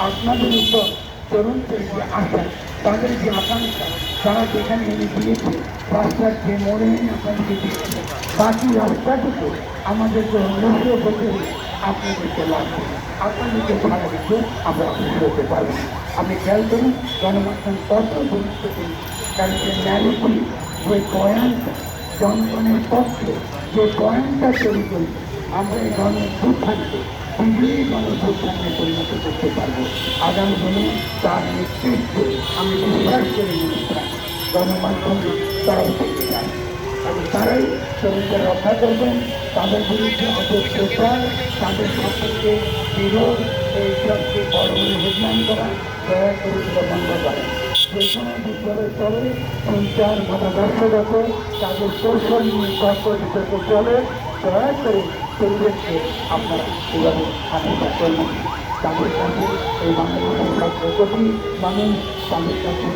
আপনাদের উপর তরুণদের যে আশা, তাদের যে আকাঙ্ক্ষা, তারা যেখানে এনে দিয়েছে রাস্তার যে মোড়ে এনে আপনাদেরকে দিয়েছে বাকি রাস্তাটুকু আমাদেরকে উন্নত হলে আপনাদেরকে আপনাদেরকে আমরা হতে খেয়াল করুন, গণমাধ্যম কত গুরুত্বপূর্ণ। কারণ যে ন্যারিটি যে বয়ানটা জনগণের পক্ষে যে কয়েনটা তৈরি করি আমরা এই গণভ্যুত্থানকে বিজয়ী গণভ্যুত্থানে পরিণত করতে পারব। আগামী দিনে তার নেতৃত্বে আমি বিশ্বাস করি অনুষ্ঠান গণমাধ্যম তরফ থেকে যায় এবং তারাই তরুণদের রক্ষা করবেন, তাদের বিরুদ্ধে অপপ্রচার, তাদের সম্পর্কে বিরোধ, এই সবকে বড় বড় করা, দয়া করে বন্ধ করেন যে সঞ্চার মতাদর্শগত তাদের কৌশল নিয়ে তর্ক চলে, দয়া করে পরিবেশকে আপনারা এভাবে হাতে করবেন তাদের কাছে এই বাংলাদেশের ছাত্র মানুষ তাদের কাছে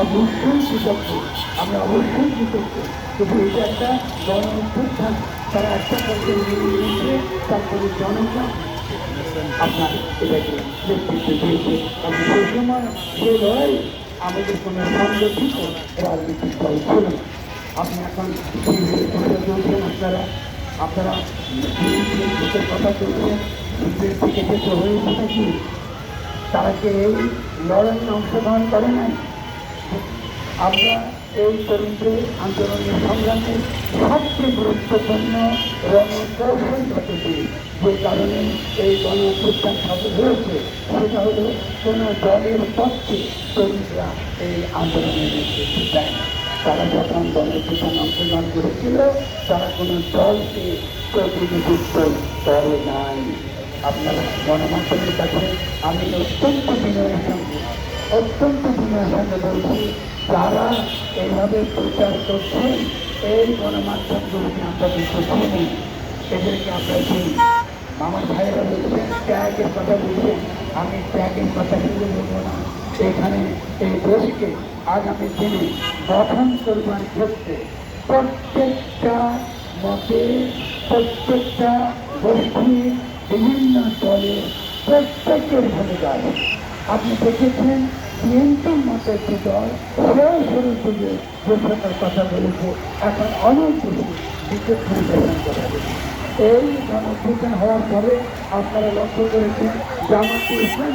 অবশ্যই কৃতজ্ঞ। আমরা অবশ্যই কৃতজ্ঞ। কিন্তু এটা একটা গণ অভ্যুত্থান তারা একটা পর্যায়ে নিয়ে তারপরে জনগণ আপনার এটাকে নেতৃত্ব দিয়েছে। এবং সেই সময়, সেই লড়াই আমাদের কোনো সংগঠিত রাজনৈতিক দল ছিল আপনি এখন চলছেন আপনারা আপনারা ভোটের কথা চলছেন ভোটের থেকে যেতে হয়েছে নাকি তারা কি এই লড়াইয়ে অংশগ্রহণ করে নাই আমরা এই তরুণদের আন্দোলনের সংগ্রামে সবচেয়ে গুরুত্বপূর্ণ রণকৌশল ঘটেছে যে কারণে এই গণ অভ্যুত্থান সফল হয়েছে, সেটা হলো কোনো দলের পক্ষে তরুণরা এই আন্দোলনের নেতৃত্ব দেয় না। তারা যখন গণ অভ্যুত্থান অংশগ্রহণ করেছিল, তারা কোনো দলকে প্রতিনিধিত্ব করে নাই। আপনারা গণমাধ্যমের কাছে আমি অত্যন্ত বিনয়ের সঙ্গে, অত্যন্ত বিনয়ের সঙ্গে বলছি, যারা এইভাবে প্রচার করছেন এই গণমাধ্যমগুলোকে আমরা কিন্তু চিনি এদেরকে আমরা চিনি আমার ভাইয়েরা বলছেন, ত্যাগের কথা বলছেন। আমি ত্যাগের কথা শুধু বলব না। এখানে এই দেশকে আগামী দিনে গঠন করবার ক্ষেত্রে প্রত্যেকটা মতে, প্রত্যেকটা গোষ্ঠী, বিভিন্ন দলের প্রত্যেকের ভূমিকা আপনি দেখেছেন বিএনপির মতো একটি দল সেও শুরু থেকে যে কথা বলেছে। এখন অনেক বেশি নির্বাচন কথা বলেছে এই গণঅভ্যুত্থান হওয়ার পরে আপনারা লক্ষ্য করেছেন, জামাতে ইসলাম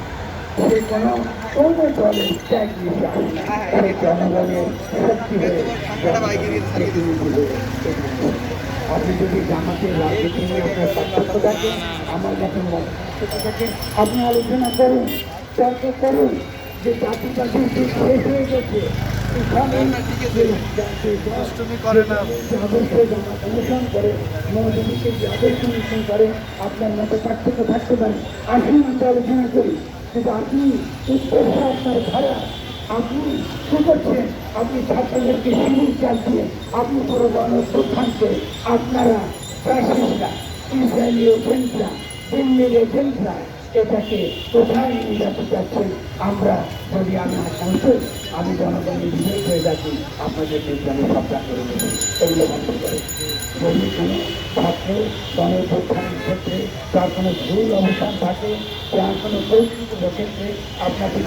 আপনি যদি জামাতের আমার থাকে আপনি আলোচনা করুন তর্ক করুন যে জাতি যুগ শেষ হয়ে গেছে আপনার মতো পার্থক্য থাকতে পারে আসুন আমরা আলোচনা করি। কিন্তু আপনি উত্তরটা আপনার খারাপ আপনি কি করছেন আপনি ছাত্রদেরকে শিবির চালছেন আপনি পুরো গণপ্রধানকে আপনারা ফ্যাসিস্টরা ইসরায়েলি এজেন্টরা দিল্লির এজেন্টরা এটাকে কোথায় নিয়ে যেতে চাচ্ছেন আমরা যদি আমি অবশ্যই আমি জনগণের বিজয় হয়ে যাচ্ছি, আপনাদের আমি সাবধান করে দেবো এগুলো বন্ধ করে। যদি কোনো ছাত্র গণপ্রধানের ক্ষেত্রে তার কোনো ভুল অবস্থান থাকে তার কোনো পরিস্থিতি ক্ষেত্রে আপনাকে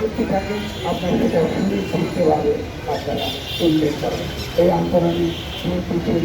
যদি থাকে আপনার সেটা সুনির্দিষ্টভাবে আপনারা উল্লেখ করেন। এই আন্দোলনে ছিল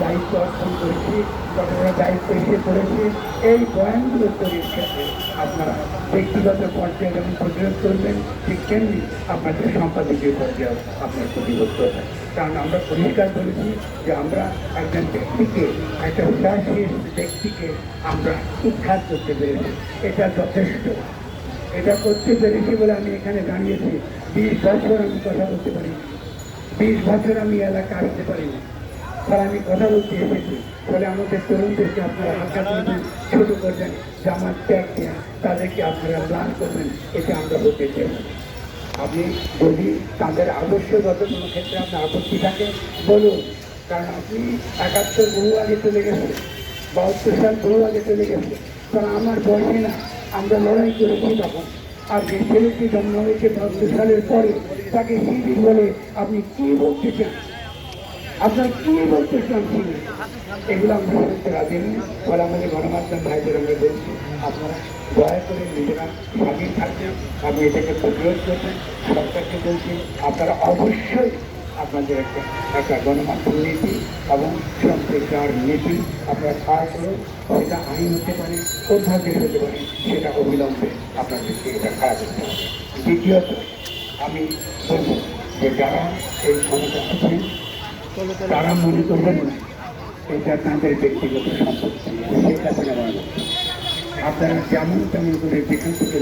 দায়িত্ব অর্জন করেছি কত দায়িত্ব এসে পড়েছে। এই বয়ানগুলো তৈরির ক্ষেত্রে আপনারা ব্যক্তিগত পর্যায়ে যেমন প্রতিরোধ করবেন, ঠিক তেমনি আপনাদের সম্পাদকীয় পর্যায়ে আপনার প্রতিরোধ করবেন। কারণ আমরা পরিষ্কার বলেছি যে আমরা একজন ব্যক্তিকে, একটা উদাসীন ব্যক্তিকে আমরা উদ্ধার করতে পেরেছি। এটা যথেষ্ট। এটা করতে পেরেছি বলে আমি এখানে দাঁড়িয়েছি বিশ বছর আমি কথা বলতে পারি বিশ বছর আমি এলাকা আসতে পারিনি। তাহলে আমি কথা বলতে এসেছি। ফলে আমাদের তরুণদেরকে আপনারা হালকা করবেন ছোট করবেন জামার ত্যাগ দেওয়া তাদেরকে আপনারা দান করবেন, এটা আমরা বলতে চাই। আপনি যদি তাদের আদর্শগত কোনো ক্ষেত্রে আপনার আপত্তি থাকে, বলুন। কারণ আপনি একাত্তর বহু আগে চলে গেছে বাহাত্তর সাল বহু আগে চলে গেছে কারণ আমার বয়সে না, আমরা লড়াই করেছি তখন। আর যে ছেলেটি জন্ম হয়েছে বাহাত্তর সালের পরে, তাকে শিবির বলে আপনি কি বলতে চান? আপনার কি বলতে চান এগুলো আমরা শুনতে রাজি নেই। ফলে আমাদের গণমাধ্যম ভাইদের আমরা বলছি, আপনারা দয়া করে নিজেরা স্বাধীন থাকবেন। আপনি এটাকে প্রতিরোধ করবেন সরকারকে বলছি, আপনারা অবশ্যই আপনাদের একটা একটা গণমাধ্যম নীতি এবং সম্প্রচার নীতি আপনারা খাওয়া করুন সেটা আইন হতে পারে অধ্যাদেশ হতে পারে, সেটা অবিলম্বে আপনাদেরকে এটা খাওয়া করতে হবে। দ্বিতীয়ত, আমি বলব যে যারা এই ক্ষমতা আছেন তারা মনে করবেন? না এটা তাদের ব্যক্তিগত সম্পত্তি আপনারা যেমন তেমন করে যেখান থেকে